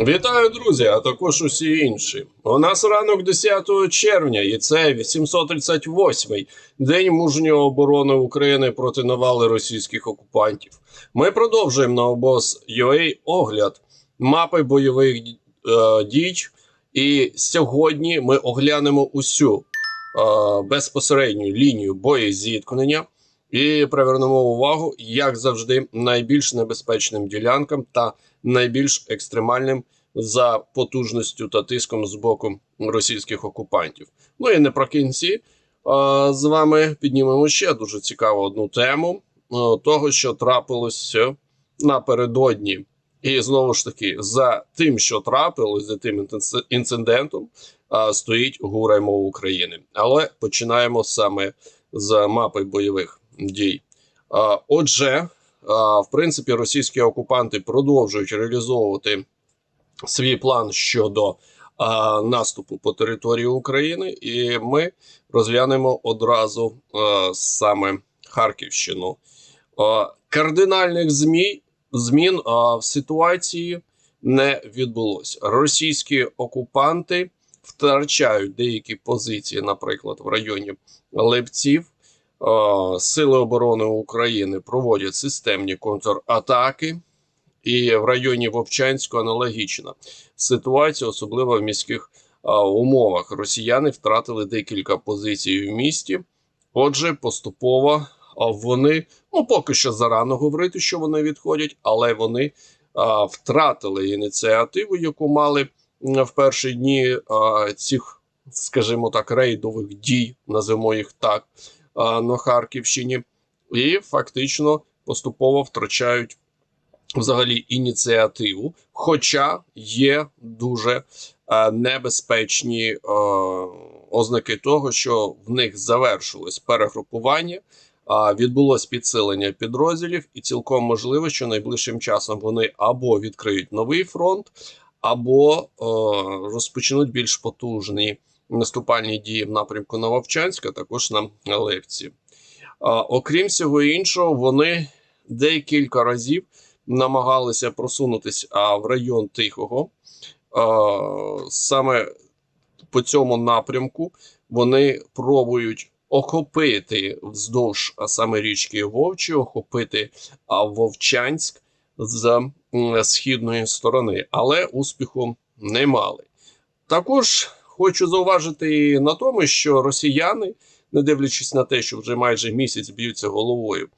Вітаю, друзі, а також усі інші. У нас ранок 10 червня, і це 838-й день мужньої оборони України проти навали російських окупантів. Ми продовжуємо на обоз UA огляд мапи бойових е, дій. І сьогодні ми оглянемо усю е, безпосередню лінію боєзіткнення і привернемо увагу, як завжди, найбільш небезпечним ділянкам та найбільш екстремальним за потужністю та тиском з боку російських окупантів. Ну і наприкінці а, з вами піднімемо ще дуже цікаву одну тему того, що трапилося напередодні. І знову ж таки, за тим, що трапилось, за тим інцидентом, стоїть гура мов України. Але починаємо саме з мапи бойових дій. Отже, в принципі, російські окупанти продовжують реалізовувати свій план щодо наступу по території України, і ми розглянемо одразу саме Харківщину. Кардинальних змін в ситуації не відбулося. Російські окупанти втрачають деякі позиції, наприклад, в районі Лепців. Е, Сили оборони України проводять системні контратаки, і в районі Вовчанську аналогічна ситуація, особливо в міських е, умовах. Росіяни втратили декілька позицій в місті. Отже, поступово е, вони ну поки що зарано говорити, що вони відходять, але вони е, втратили ініціативу, яку мали в перші дні е, цих, скажімо так, рейдових дій, називаємо їх так а, на Харківщині, і фактично поступово втрачають взагалі ініціативу. Хоча є дуже е, небезпечні е, ознаки того, що в них завершилось перегрупування. Відбулось підсилення підрозділів, і цілком можливо, що найближчим часом вони або відкриють новий фронт, або е, розпочнуть більш потужні наступальні дії в напрямку на Вовчанська, також на Левці. Окрім всього іншого, вони декілька разів намагалися просунутися в район Тихого. Саме по цьому напрямку вони пробують охопити вздовж саме річки Вовчі, охопити Вовчанськ з східної сторони, але успіху не мали. Також хочу зауважити на тому, що росіяни, не дивлячись на те, що вже майже місяць б'ються головою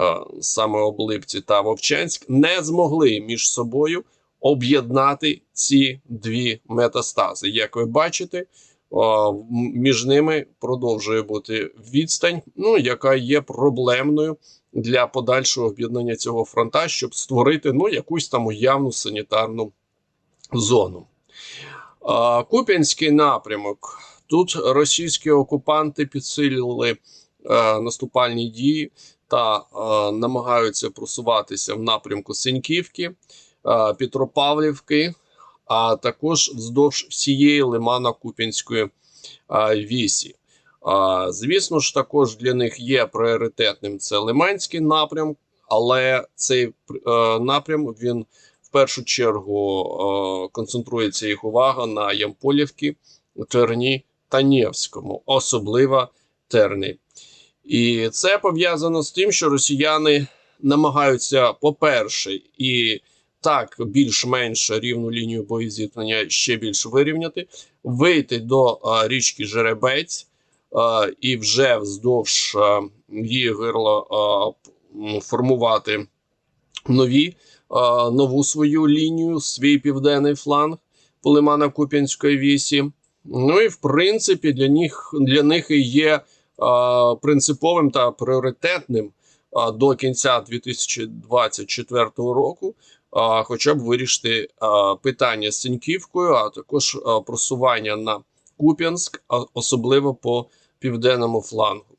е, саме Облипці та Вовчанськ, не змогли між собою об'єднати ці дві метастази. Як ви бачите, е, між ними продовжує бути відстань, ну яка є проблемною для подальшого об'єднання цього фронта, щоб створити ну якусь там уявну санітарну зону. Куп'янський напрямок. Тут російські окупанти підсилили е, наступальні дії та е, намагаються просуватися в напрямку Синьківки, е, Петропавлівки, а також вздовж всієї лимана Куп'янської вісі. Звісно ж, також для них є пріоритетним це Лиманський напрям, але цей напрям він першу чергу е, концентрується їх увага на Ямполівці, Терні та Нєвському, особливо Терні. І це пов'язано з тим, що росіяни намагаються, по-перше, і так більш-менш рівну лінію боєзіткнення ще більш вирівняти, вийти до е, річки Жеребець е, і вже вздовж її гирла формувати нові нову свою лінію, свій південний фланг по лимана Куп'янської вісі. Ну і в принципі для них для них і є е, принциповим та пріоритетним е, до кінця 2024 року, е, хоча б вирішити е, питання з Синьківкою, а також е, просування на Куп'янськ, особливо по південному флангу.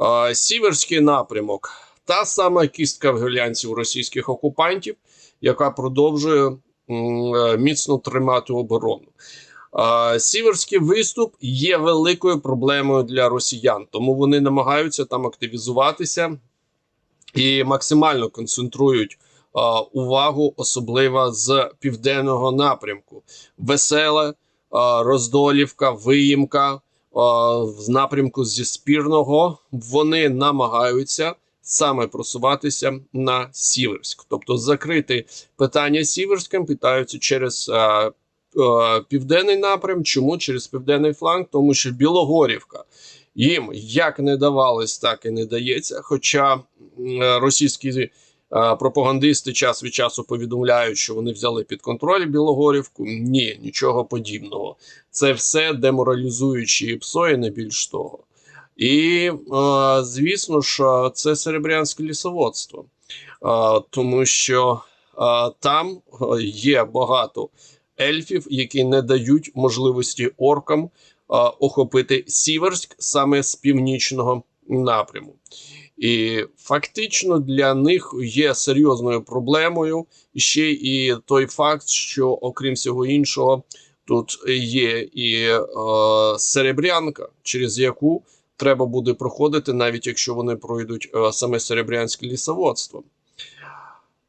Е, Сіверський напрямок та сама кістка в глянців російських окупантів, яка продовжує е, міцно тримати оборону. Сіверський виступ є великою проблемою для росіян, тому вони намагаються там активізуватися і максимально концентрують увагу, особливо з південного напрямку. Весела, Роздолівка, Виїмка в напрямку зі спірного. Вони намагаються саме просуватися на Сіверськ, тобто закрити питання Сіверським, питаються через південний напрям. Чому через південний фланг? Тому що Білогорівка їм як не давалось, так і не дається. Хоча російські пропагандисти час від часу повідомляють, що вони взяли під контроль Білогорівку. Ні, нічого подібного. Це все деморалізуючі ПСО і не більш того. І, звісно ж, це серебрянське лісоводство, тому що там є багато ельфів, які не дають можливості оркам охопити Сіверськ саме з північного напряму. І фактично для них є серйозною проблемою ще і той факт, що окрім всього іншого, тут є і е, серебрянка, через яку треба буде проходити, навіть якщо вони пройдуть е, саме серебрянське лісоводство.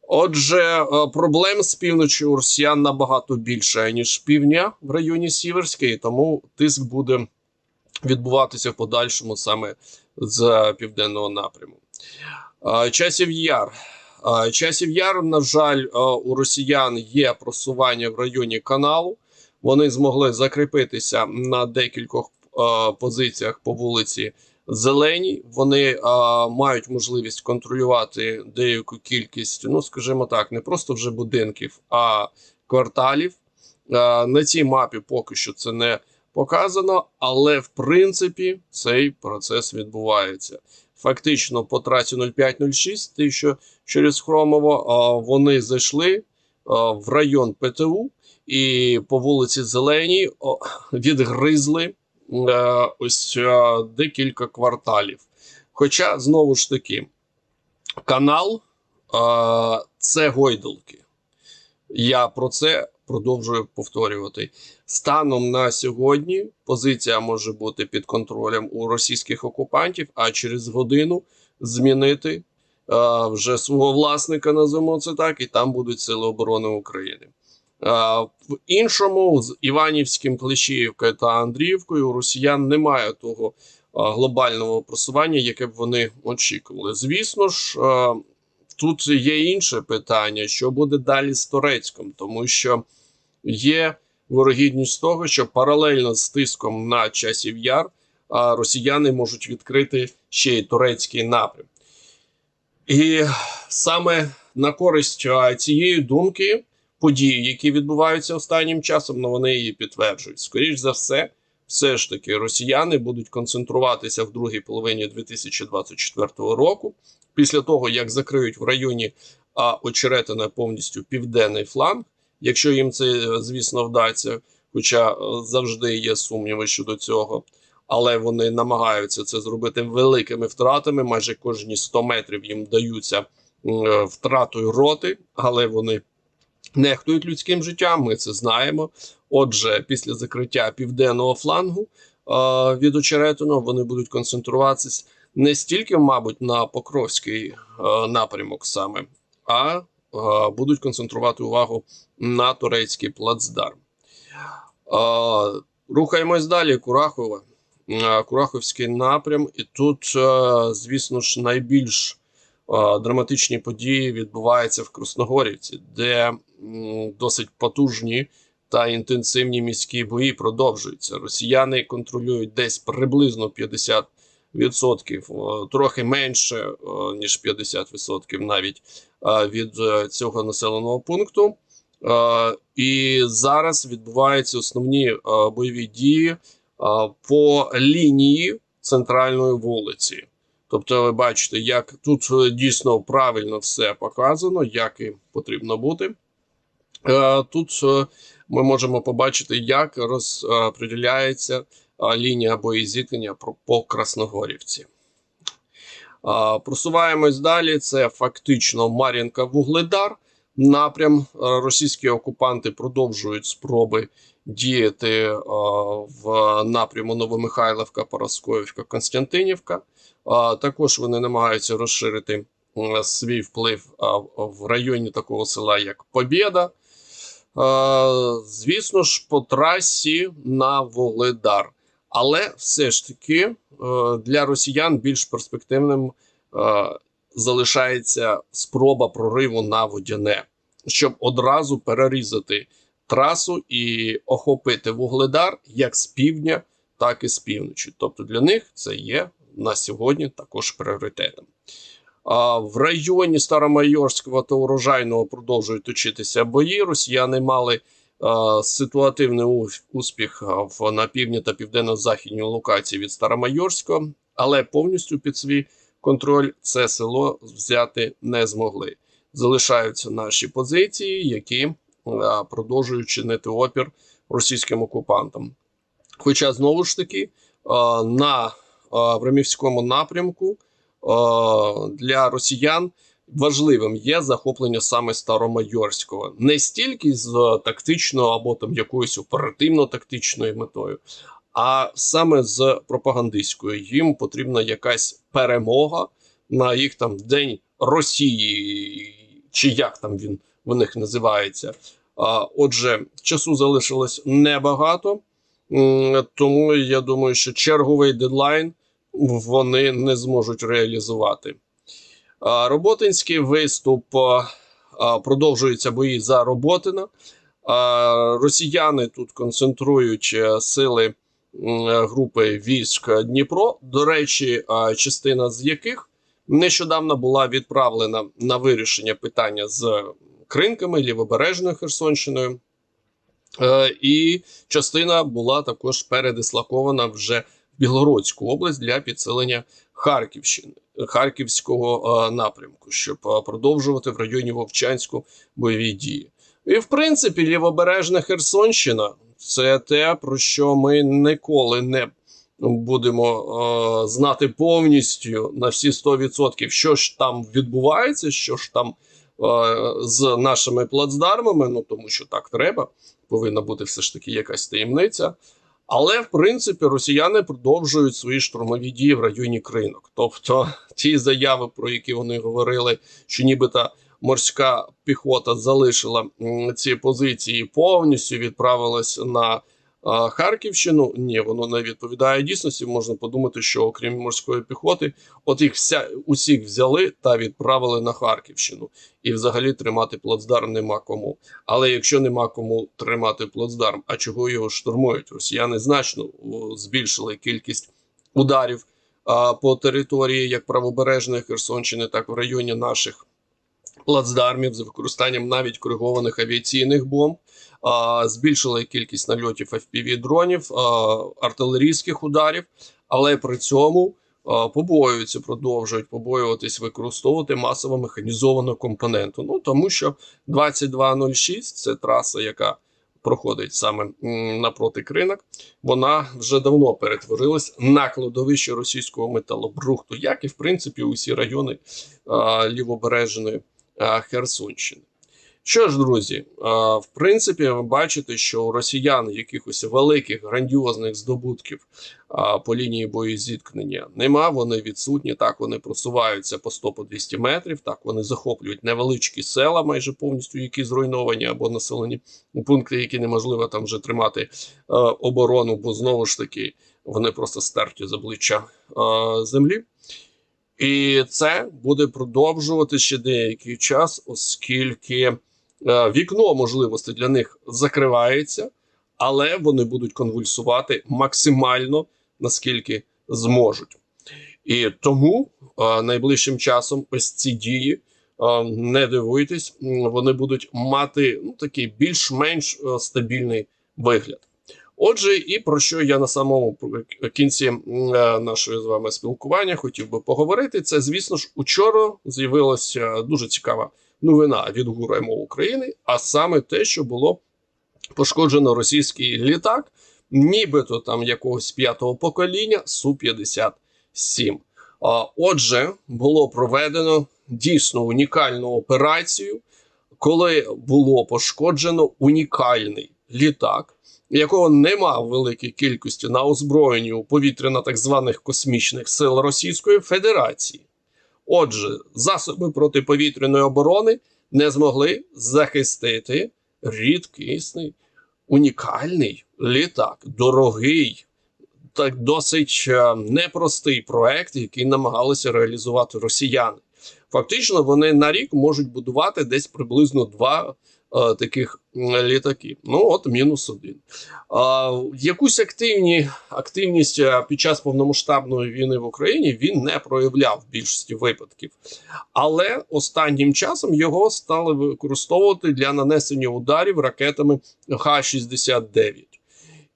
Отже, е, проблем з півночі у росіян набагато більше ніж півдня в районі Сіверської, тому тиск буде відбуватися в подальшому саме з південного напряму. Часів яр. Часів яр, на жаль, у росіян є просування в районі каналу. Вони змогли закріпитися на декількох позиціях по вулиці Зеленій. Вони мають можливість контролювати деяку кількість, ну скажімо так, не просто вже будинків, а кварталів. На цій мапі поки що це не показано, але в принципі цей процес відбувається. Фактично, по трасі 0506, ті, що через Хромово, вони зайшли в район ПТУ і по вулиці Зеленій відгризли е, ось декілька кварталів. Хоча, знову ж таки, канал це гойдалки. Я про це продовжую повторювати. Станом на сьогодні позиція може бути під контролем у російських окупантів, а через годину змінити вже свого власника, називаємо це так, і там будуть сили оборони України. А, в іншому з Іванівським, Клещіївкою та Андріївкою росіян немає того глобального просування, яке б вони очікували. Звісно ж. Тут є інше питання, що буде далі з Турецьком, тому що є ворогідність того, що паралельно з тиском на часів яр росіяни можуть відкрити ще й турецький напрям. І саме на користь цієї думки події, які відбуваються останнім часом, ну вони її підтверджують. Скоріш за все, все ж таки росіяни будуть концентруватися в другій половині 2024 року. Після того, як закриють в районі а, очеретина повністю південний фланг, Якщо їм це, звісно, вдасться, хоча е, завжди є сумніви щодо цього, але вони намагаються це зробити великими втратами. Майже кожні 100 метрів їм даються е, втратою роти, але вони нехтують людським життям. Ми це знаємо. Отже, після закриття південного флангу е, від очеретину вони будуть концентруватися не стільки, мабуть, на Покровський напрямок саме, а будуть концентрувати увагу на турецький плацдарм. Рухаємось далі. Курахове. Кураховський напрям, і тут, звісно ж, найбільш драматичні події відбуваються в Красногорівці, де досить потужні та інтенсивні міські бої продовжуються. Росіяни контролюють десь приблизно 50 відсотків, трохи менше ніж 50% навіть від е, цього населеного пункту. І зараз відбуваються основні бойові дії по лінії центральної вулиці. Тобто, ви бачите, як тут е, дійсно правильно все показано, як і потрібно бути. Тут е, ми можемо побачити, як розподіляється лінія боєзіткнення по Красногорівці. Просуваємось далі. Це фактично Мар'їнка Вугледар. Напрям російські окупанти продовжують спроби діяти в напряму Новомихайлівка, Параскоївка, Константинівка. Також вони намагаються розширити свій вплив в районі такого села, як Побєда. Е, Звісно ж, по трасі на Воледар. Але все ж таки е, для росіян більш перспективним е, залишається спроба прориву на водяне, щоб одразу перерізати трасу і охопити вугледар як з півдня, так і з півночі. Тобто для них це є на сьогодні також пріоритетом. В районі Старомайорського та урожайного продовжують точитися бої. Росіяни мали ситуативний успіх на півдні та південно-західній локації від Старомайорського, але повністю під свій контроль це село взяти не змогли. Залишаються наші позиції, які продовжують чинити опір російським окупантам. Хоча знову ж таки на Времівському напрямку для росіян важливим є захоплення саме Старомайорського, не стільки з тактичною або там якоюсь оперативно-тактичною метою, а саме з пропагандистською. Їм потрібна якась перемога на їх там День Росії, чи як там він в них називається. Отже, часу залишилось небагато, тому я думаю, що черговий дедлайн вони не зможуть реалізувати. Роботинський виступ продовжуються бої за Роботина. Росіяни тут концентрують е, сили групи військ Дніпро. До речі, частина з яких нещодавно була відправлена на вирішення питання з кринками лівобережною Херсонщиною. Е, І частина була також передислокована вже Білгородську область для підсилення Харківщини, Харківського е, напрямку, щоб е, продовжувати в районі Вовчанську бойові дії. І в принципі, лівобережна Херсонщина це те, про що ми ніколи не будемо е, знати повністю на всі 100%, що ж там відбувається, що ж там е, з нашими плацдармами. Ну тому що так треба, повинна бути все ж таки якась таємниця. Але в принципі росіяни продовжують свої штурмові дії в районі кринок. Тобто ті заяви, про які вони говорили, що нібито морська піхота залишила ці позиції повністю відправилась на Харківщину. Ні, воно не відповідає дійсності. Можна подумати, що окрім морської піхоти, от їх вся усіх взяли та відправили на Харківщину, і взагалі тримати плацдарм нема кому. Але якщо нема кому тримати плацдарм, а чого його штурмують? Росіяни значно збільшили кількість ударів а, по території як правобережної Херсонщини, так в районі наших плацдармів з використанням навіть коригованих авіаційних бомб. А, збільшили кількість нальотів fpv дронів, артилерійських ударів, але при цьому побоюються, продовжують побоюватись використовувати масово механізовану компоненту. Ну тому що 2206 це траса, яка проходить саме напроти кринок. Вона вже давно перетворилась на кладовище російського металобрухту, як і в принципі усі райони лівобережної Херсонщини. Що ж, друзі, в принципі, ви бачите, що у росіян якихось великих грандіозних здобутків по лінії боєзіткнення нема. Вони відсутні. Так вони просуваються по 100 по 200 метрів. Так вони захоплюють невеличкі села, майже повністю які зруйновані або населені у пункти, які неможливо там вже тримати оборону, бо знову ж таки вони просто стерті з обличчя землі. І це буде продовжувати ще деякий час, оскільки е, вікно можливостей для них закривається, але вони будуть конвульсувати максимально наскільки зможуть. І тому е, найближчим часом ось ці дії. е, Не дивуйтесь, вони будуть мати ну, такий більш-менш стабільний вигляд. Отже, і про що я на самому кінці е, нашої з вами спілкування хотів би поговорити, це, звісно ж, учора з'явилася дуже цікава новина від ГУР МО України, а саме те, що було пошкоджено російський літак, нібито там якогось п'ятого покоління Су-57. А, Отже, було проведено дійсно унікальну операцію, коли було пошкоджено унікальний літак, якого нема в великій кількості на озброєнні у повітряно так званих космічних сил Російської Федерації. Отже, засоби протиповітряної оборони не змогли захистити рідкісний, унікальний літак, дорогий, так досить е, непростий проект, який намагалися реалізувати росіяни. Фактично, вони на рік можуть будувати десь приблизно два е, таких літаки. Ну, от мінус один. А, якусь активні, активність е, під час повномасштабної війни в Україні він не проявляв в більшості випадків. Але останнім часом його стали використовувати для нанесення ударів ракетами Х-69.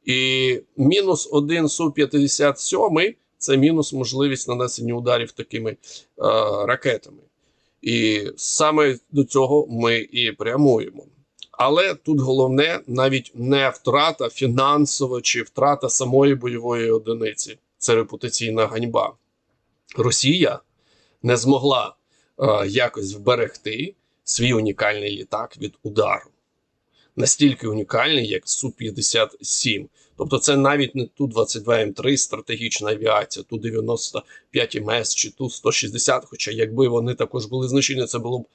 І мінус один Су-57 це мінус можливість нанесення ударів такими е, ракетами. І саме до цього ми і прямуємо. Але тут головне навіть не втрата фінансова чи втрата самої бойової одиниці. Це репутаційна ганьба. Росія не змогла е, якось вберегти свій унікальний літак від удару. Настільки унікальний, як Су-57. Тобто, це навіть не Ту-22М3 стратегічна авіація, Ту-95 МС чи Ту-160. Хоча, якби вони також були знищені, це було б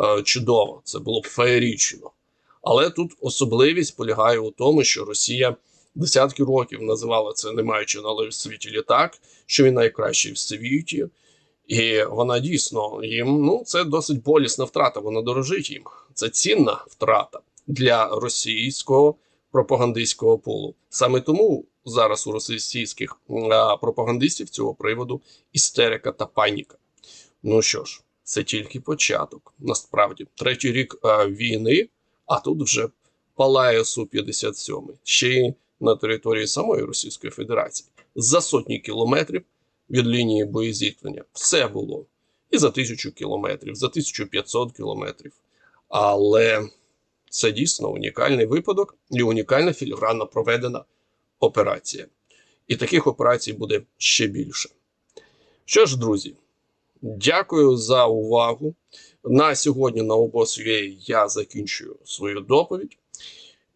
е, чудово, це було б феєрічно. Але тут особливість полягає у тому, що Росія десятки років називала це не маючи в світі літак, що він найкращий в світі. І вона дійсно їм ну це досить болісна втрата. Вона дорожить їм. Це цінна втрата для російського пропагандистського полу. Саме тому зараз у російських пропагандистів цього приводу істерика та паніка. Ну що ж, це тільки початок. Насправді, третій рік а, війни, а тут вже палає Су-57, ще й на території самої Російської Федерації за сотні кілометрів від лінії боєзіткнення. Все було і за тисячу кілометрів, за 1500 кілометрів. Але це дійсно унікальний випадок і унікальна філігранно проведена операція. І таких операцій буде ще більше. Що ж, друзі, дякую за увагу. На сьогодні на обос.ua я закінчую свою доповідь.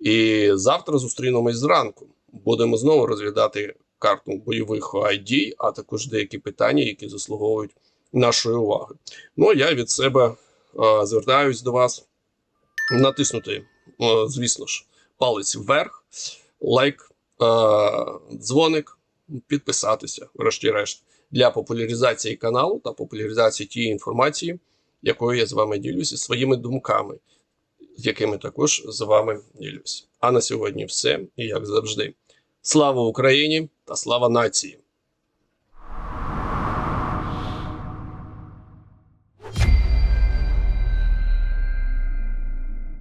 І завтра зустрінемось зранку. Будемо знову розглядати карту бойових ID, а також деякі питання, які заслуговують нашої уваги. Ну, я від себе е, звертаюсь до вас натиснути, е, звісно ж, палець вверх, лайк, е, дзвоник, підписатися, врешті-решт, для популяризації каналу та популяризації тієї інформації, якою я з вами ділюся, своїми думками, якими також з вами ділюся. А на сьогодні все. І як завжди, слава Україні та слава нації!